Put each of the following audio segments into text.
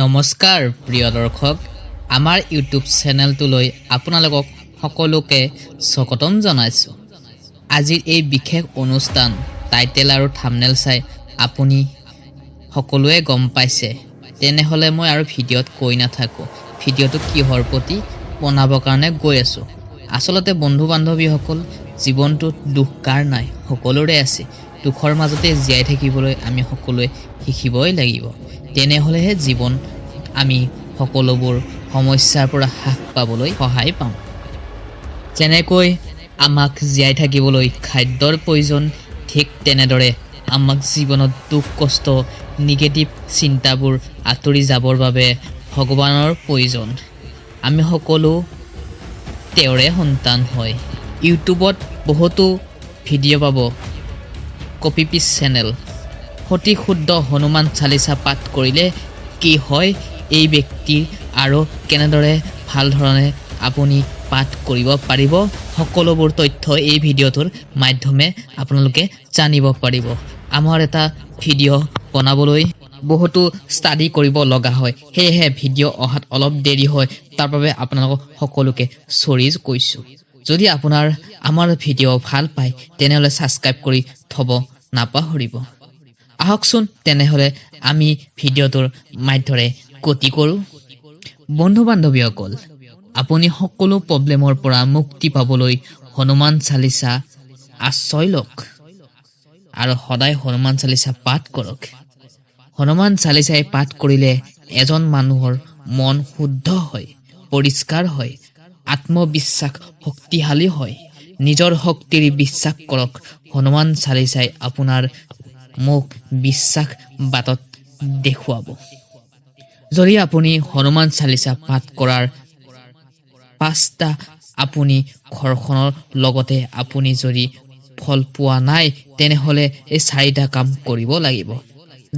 নমস্কাৰ প্ৰিয় দৰ্শক। আমাৰ ইউটিউব চেনেলটোলৈ আপোনালোকক সকলোকে স্বাগতম জনাইছোঁ। আজিৰ এই বিশেষ অনুষ্ঠান টাইটেল আৰু থামনেল চাই আপুনি সকলোৱে গম পাইছে। তেনেহ'লে মই আৰু ভিডিঅ'ত কৈ নাথাকোঁ। ভিডিঅ'টো কিহৰ প্ৰতি বনাবৰ কাৰণে গৈ আছোঁ। আচলতে বন্ধু বান্ধৱীসকল জীৱনটোত দুখ কাৰ নাই সকলোৰে আছে। দুখৰ মাজতে জীয়াই থাকিবলৈ আমি সকলোৱে শিকিবই লাগিব। তেনেহ'লেহে জীৱন আমি সকলোবোৰ সমস্যাৰ পৰা হ্ৰাস পাবলৈ সহায় পাম যেনেকৈ আমাক জীয়াই থাকিবলৈ খাদ্যৰ প্ৰয়োজন, ঠিক তেনেদৰে আমাক জীৱনত দুখ, কষ্ট, নিগেটিভ চিন্তাবোৰ আঁতৰি যাবৰ বাবে ভগৱানৰ প্ৰয়োজন। আমি সকলো তেওঁৰে সন্তান হয়। ইউটিউবত বহুতো ভিডিঅ' পাব। কপি পিচ চেনেল। সঠিক শুদ্ধ হনুমান চালিচা পাঠ কৰিলে কি হয়? এই ব্যক্তিৰ আৰু কেনেদৰে ভালো ধৰণে আপুনি পাঠ কৰিব পাৰিব? সকলোবোৰ তথ্য এই ভিডিঅ'টোৰ মাধ্যমে আপোনালোকে জানিব পাৰিব। আমাৰ এটা ভিডিঅ' বনাবলৈ বহুতো ষ্টাডি কৰিব লগা হয়। সেয়েহে ভিডিঅ' অহাত অলপ দেৰি হয়। তাৰ বাবে আপোনালোকক সকলোকে চৰি কৈছোঁ। যদি আপোনাৰ আমাৰ ভিডিঅ' ভালো পায়, তেনেহ'লে ছাবস্ক্ৰাইব কৰি থ'ব নাপাহৰিব। আহকচোন, তেনেহ'লে আমি ভিডিঅ'টোৰ মাধ্যমেৰে গতি কৰোঁ। বন্ধু বান্ধৱীসকল আপুনি সকলো প্ৰব্লেমৰ পৰা মুক্তি পাবলৈ হনুমান চালিচা আশ্ৰয় লওক আৰু সদায় হনুমান চালিচা পাঠ কৰক। হনুমান চালিচাই পাঠ কৰিলে এজন মানুহৰ মন শুদ্ধ হয়, পৰিষ্কাৰ হয়, আত্মবিশ্বাস শক্তিশালী হয়। নিজৰ শক্তিৰ বিশ্বাস কৰক, হনুমান চালিচাই আপোনাৰ মোক বিশ্বাস বাটত দেখুৱাব। যদি আপুনি হনুমান চালিচা পাঠ কৰাৰ পাঁচটা আপুনি ঘৰখনৰ লগতে আপুনি যদি ফল পোৱা নাই তেনেহ'লে এই চাৰিটা কাম কৰিব লাগিব।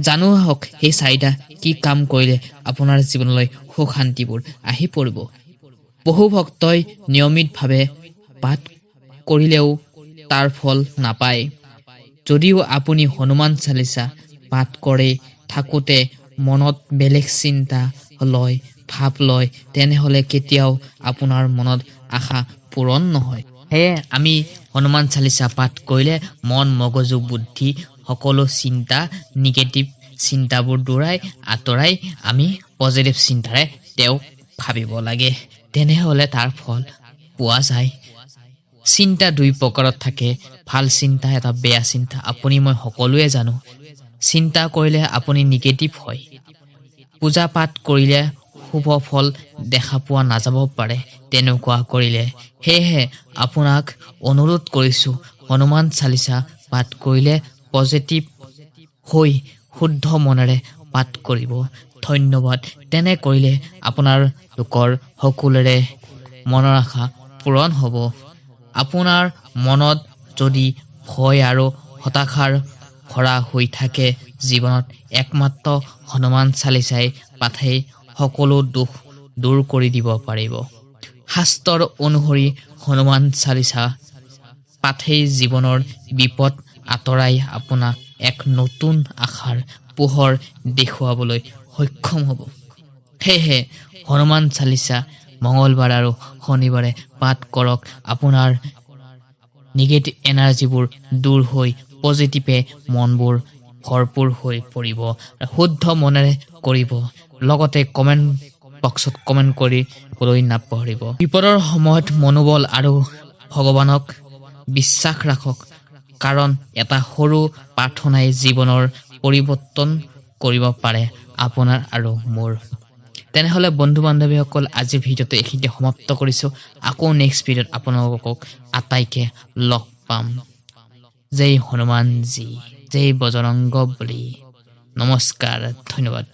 জানো আহক সেই চাৰিটা কি কাম কৰিলে আপোনাৰ জীৱনলৈ সুখ শান্তিবোৰ আহি পৰিব। বহু ভক্তই নিয়মিতভাৱে পাঠ কৰিলেও তাৰ ফল নাপায়। যদিও আপুনি হনুমান চালিচা পাঠ কৰে, থাকোঁতে মনত বেলেগ চিন্তা লয়, ভাৱ লয়, তেনেহ'লে কেতিয়াও আপোনাৰ মনত আশা পূৰণ নহয়। সেয়ে আমি হনুমান চালিচা পাঠ কৰিলে মন, মগজু, বুদ্ধি, সকলো চিন্তা, নিগেটিভ চিন্তাবোৰ দূৰাই, আঁতৰাই আমি পজিটিভ চিন্তাৰে তেওঁক ভাবিব লাগে। তেনেহ'লে তাৰ ফল পোৱা যায়। চিন্তা দুই প্ৰকাৰত থাকে। ভাল চিন্তা এটা বেয়া চিন্তা। আপুনি মই সকলোৱে জানো। চিন্তা কৰিলে আপুনি নিগেটিভ হয়। পূজা পাঠ কৰিলে শুভ ফল দেখা পোৱা নাযাব পাৰে। তেনেকুৱা কৰিলে। সেয়েহে আপোনাক অনুৰোধ কৰিছোঁ হনুমান চালিচা পাঠ কৰিলে পজিটিভ হৈ শুদ্ধ মনেৰে পাঠ কৰিব। ধন্যবাদ। তেনে কৰিলে আপোনাৰ লোকৰ সকলোৰে মনৰ আশা পূৰণ হ'ব। আপোনাৰ মনত যদি ভয় আৰু হতাশাৰ ভৰা হৈ থাকে জীৱনত একমাত্ৰ হনুমান চালিচাই পাঠেই সকলো দুখ দূৰ কৰি দিব পাৰিব। শাস্ত্ৰৰ অনুসৰি হনুমান চালিচা পাঠেই জীৱনৰ বিপদ আঁতৰাই আপোনাক এক নতুন আশাৰ পোহৰ দেখুৱাবলৈ সক্ষম হ'ব। সেয়েহে হনুমান চালিচা মঙলবাৰ আৰু শনিবাৰে পাঠ কৰক। আপোনাৰ নিগেটিভ এনাৰ্জিবোৰ দূৰ হৈ পজিটিভে মনবোৰ ভৰপূৰ হৈ পৰিব। শুদ্ধ মনেৰে কৰিব। লগতে কমেণ্ট বক্সত কমেণ্ট কৰিবলৈ নাপাহৰিব। বিপদৰ সময়ত মনোবল আৰু ভগৱানক বিশ্বাস ৰাখক। কাৰণ এটা সৰু প্ৰাৰ্থনাই জীৱনৰ পৰিৱৰ্তন কৰিব পাৰে। আপোনাৰ আৰু মোৰ। তেনেহ'লে বন্ধু বান্ধৱীসকল আজিৰ ভিডিঅ'টো এইখিনিতে সমাপ্ত কৰিছোঁ। আকৌ নেক্সট ভিডিঅ'ত আপোনালোকক আটাইকে লগ পাম। জয় হনুমানজী, জয় বজৰংগ বুলি। নমস্কাৰ, ধন্যবাদ।